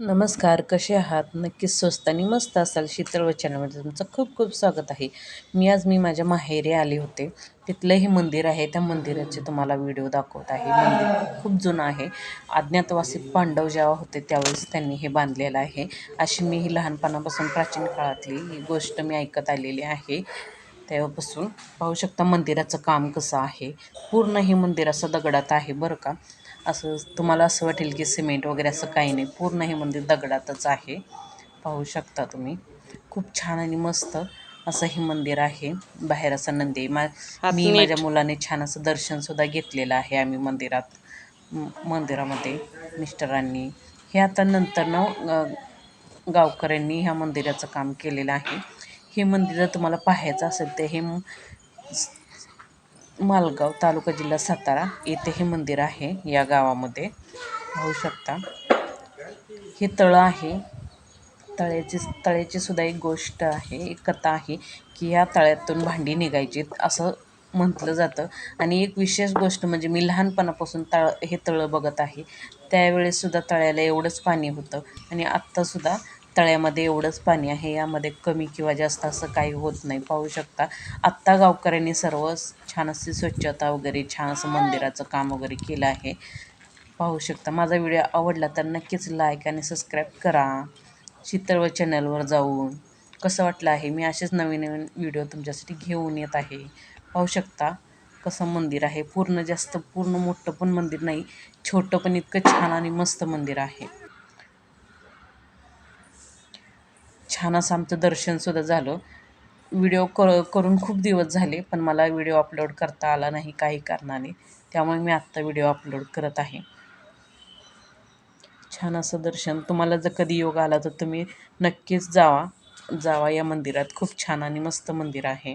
नमस्कार कसे आहात? नक्कीच स्वस्त आणि मस्त असाल शीतळ वचनामध्ये तुमचं खूप खूप स्वागत आहे. मी आज मी माझ्या माहेरी आले होते. तिथलं हे मंदिर आहे. त्या मंदिराचे तुम्हाला व्हिडिओ दाखवत आहे. मंदिर खूप जुनं आहे. अज्ञातवासी पांडव जेव्हा होते त्यावेळेस त्यांनी हे बांधलेलं आहे. अशी मी ही लहानपणापासून प्राचीन काळातली ही गोष्ट मी ऐकत आलेली आहे. तेव्हापासून पाहू शकता मंदिराचं काम कसं आहे. पूर्ण हे मंदिर असं दगडात आहे बरं का? असं तुम्हाला असं वाटेल की सिमेंट वगैरे असं काही नाही. पूर्ण हे मंदिर दगडातच आहे. पाहू शकता तुम्ही. खूप छान आणि मस्त असं हे मंदिर आहे. बाहेर असं नंदी मा मी माझ्या मुलाने छान असं दर्शनसुद्धा घेतलेलं आहे आम्ही मंदिरात. मंदिरामध्ये मिस्टरांनी हे आता नंतर ना गावकऱ्यांनी ह्या मंदिराचं काम केलेलं आहे. हे मंदिर जर तुम्हाला पाहायचं असेल तर हे मालगाव तालुका जिल्हा सातारा येथे हे मंदिर आहे या गावामध्ये. पाहू शकता. हे तळं आहे. तळ्याची तळ्याची सुद्धा एक गोष्ट आहे एक कथा आहे की या तळ्यातून भांडी निघायचीत असं म्हटलं जातं. आणि एक विशेष गोष्ट म्हणजे मी लहानपणापासून तळ हे तळं बघत आहे. त्यावेळेससुद्धा तळ्याला एवढंच पाणी होतं. आणि आत्तासुद्धा तळ्यामध्ये एवढंच पाणी आहे यामध्ये कमी किंवा जास्त असं काही होत नाही. पाहू शकता आत्ता गावकऱ्यांनी सर्व छान असे स्वच्छता वगैरे छान असं मंदिराचं काम वगैरे केलं आहे. पाहू शकता माझा व्हिडिओ आवडला तर नक्कीच लाईक आणि सबस्क्राईब करा. शीतळ चॅनलवर जाऊन. कसं वाटलं आहे? मी असेच नवीन नवीन व्हिडिओ तुमच्यासाठी घेऊन येत आहे. पाहू शकता कसं मंदिर आहे? पूर्ण जास्त पूर्ण मोठं पण मंदिर नाही छोटं पण इतकं छान आणि मस्त मंदिर आहे. छान असं आमचं दर्शनसुद्धा झालं. व्हिडिओ कर करून खूप दिवस झाले पण मला व्हिडिओ अपलोड करता आला नाही काही कारणाने. त्यामुळे मी आत्ता व्हिडिओ अपलोड करत आहे. छान असं दर्शन. तुम्हाला जर कधी योग आला तर तुम्ही नक्कीच जावा. जावा या मंदिरात. खूप छान आणि मस्त मंदिर आहे.